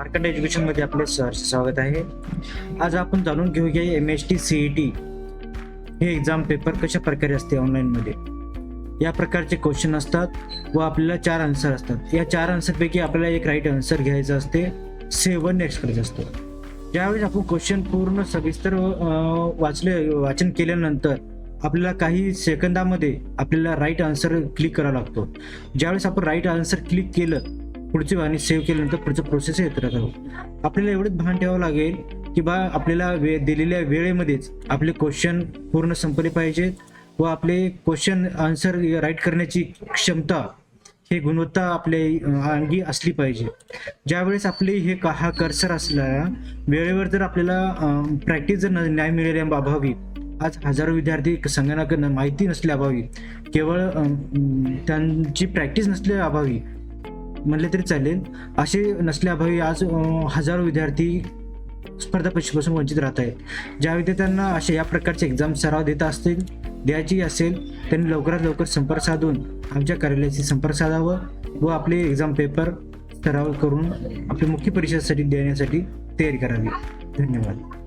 मार्कंड एज्युकेशनमध्ये आपले सहर्ष स्वागत आहे. आज आपण जाणून घेऊया M H T C E T हे एक्झाम पेपर कशा प्रकारे असते ऑनलाईनमध्ये या प्रकारचे क्वेश्चन असतात व आपल्याला चार आन्सर असतात. या चार आन्सरपैकी आपल्याला एक राईट आन्सर घ्यायचं असते. सेवन नेक्स्ट करायचं असतं. ज्यावेळेस आपण क्वेश्चन पूर्ण सविस्तर वाचले वाचन केल्यानंतर आपल्याला काही सेकंदामध्ये आपल्याला राईट आन्सर क्लिक करावा लागतो. ज्यावेळेस आपण राईट आन्सर क्लिक केलं पुढची वाणी सेव्ह केल्यानंतर पुढचं प्रोसेस येत राहतो. आपल्याला एवढंच भान ठेवावं लागेल की बा आपल्याला वे दिलेल्या वेळेमध्येच आपले क्वेश्चन पूर्ण संपले पाहिजेत व आपले क्वेश्चन आन्सर राईट करण्याची क्षमता हे गुणवत्ता आपल्या अंगी असली पाहिजे. ज्यावेळेस आपले हे का हा कर्सर असला वेळेवर जर आपल्याला प्रॅक्टिस जर न- मिळाल्या अभावी आज हजारो विद्यार्थी संगणक माहिती नसल्या अभावी केवळ त्यांची प्रॅक्टिस नसल्या अभावी म्हणले तरी चालेल. असे नसल्याभावी आज हजारो विद्यार्थी स्पर्धा परीक्षेपासून वंचित राहत आहेत. ज्या विद्यार्थ्यांना अशा या प्रकारचे एक्झाम सराव देत असतील द्यायची असेल त्यांनी लवकरात लवकर संपर्क साधून आमच्या कार्यालयाशी संपर्क साधावं व आपले एक्झाम पेपर सराव करून आपली मुख्य परीक्षेसाठी देण्यासाठी तयारी करावी. धन्यवाद.